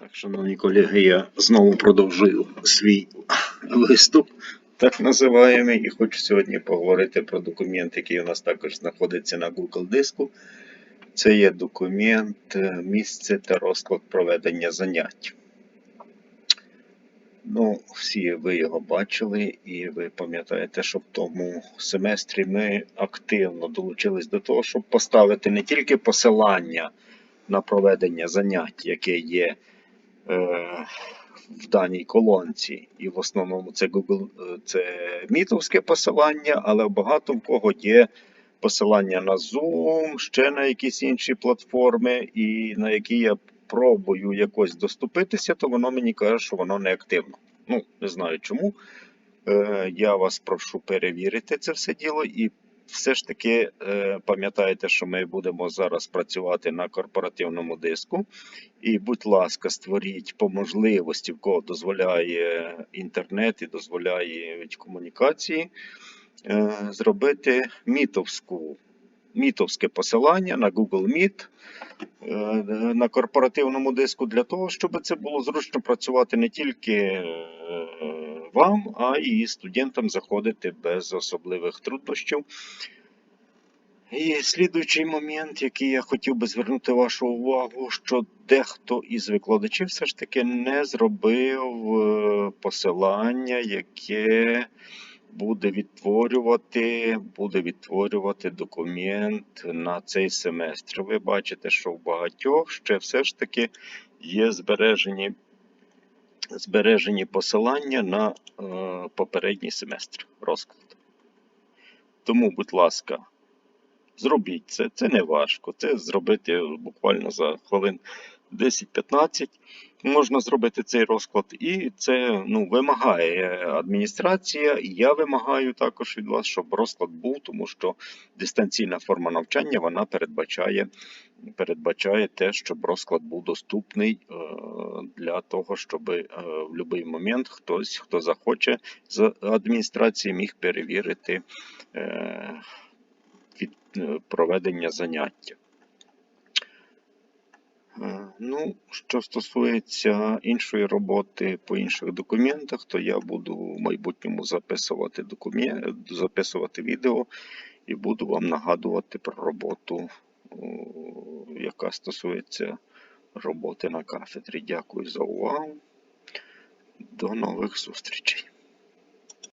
Так, шановні колеги, я знову продовжую свій виступ, так називаємо, і хочу сьогодні поговорити про документ, який у нас також знаходиться на Google диску. Це є документ е, місце та розклад проведення занять. Ну, всі ви його бачили, і ви пам'ятаєте, що в тому семестрі ми активно долучились до того, щоб поставити не тільки посилання на проведення занять, яке є в даній колонці, і в основному це Google, е, це мітовське посилання, але багато в кого є посилання на Zoom, ще на якісь інші платформи, і на які я пробую якось доступитися, то воно мені каже, що воно не активно. Ну, не знаю чому. Е, я вас прошу перевірити це все діло і все ж таки е, пам'ятайте, що ми будемо зараз працювати на корпоративному диску. І, будь ласка, створіть по можливості, в кого дозволяє інтернет і дозволяє комунікації, е, зробити мітовську, мітовське посилання на Google Meet е, на корпоративному диску для того, щоб це було зручно працювати не тільки вам, а і студентам заходити без особливих труднощів. І слідуючий момент, який я хотів би звернути вашу увагу, що дехто із викладачів все ж таки не зробив е, посилання, яке буде відтворювати, буде відтворювати документ на цей семестр. Ви бачите, що в багатьох ще все ж таки є збережені, збережені посилання на е, попередній семестр розклад. Тому, будь ласка, зробіть це. Це не важко. Це зробити буквально за хвилин 10-15 можна зробити цей розклад, і це ну, вимагає адміністрація. І я вимагаю також від вас, щоб розклад був, тому що дистанційна форма навчання вона передбачає, передбачає те, щоб розклад був доступний е, для того, щоб е, в будь-який момент хтось, хто захоче з адміністрації, міг перевірити е, проведення заняття. Ну, що стосується іншої роботи по інших документах, то я буду в майбутньому записувати документ, записувати відео і буду вам нагадувати про роботу, яка стосується роботи на кафедрі. Дякую за увагу. До нових зустрічей.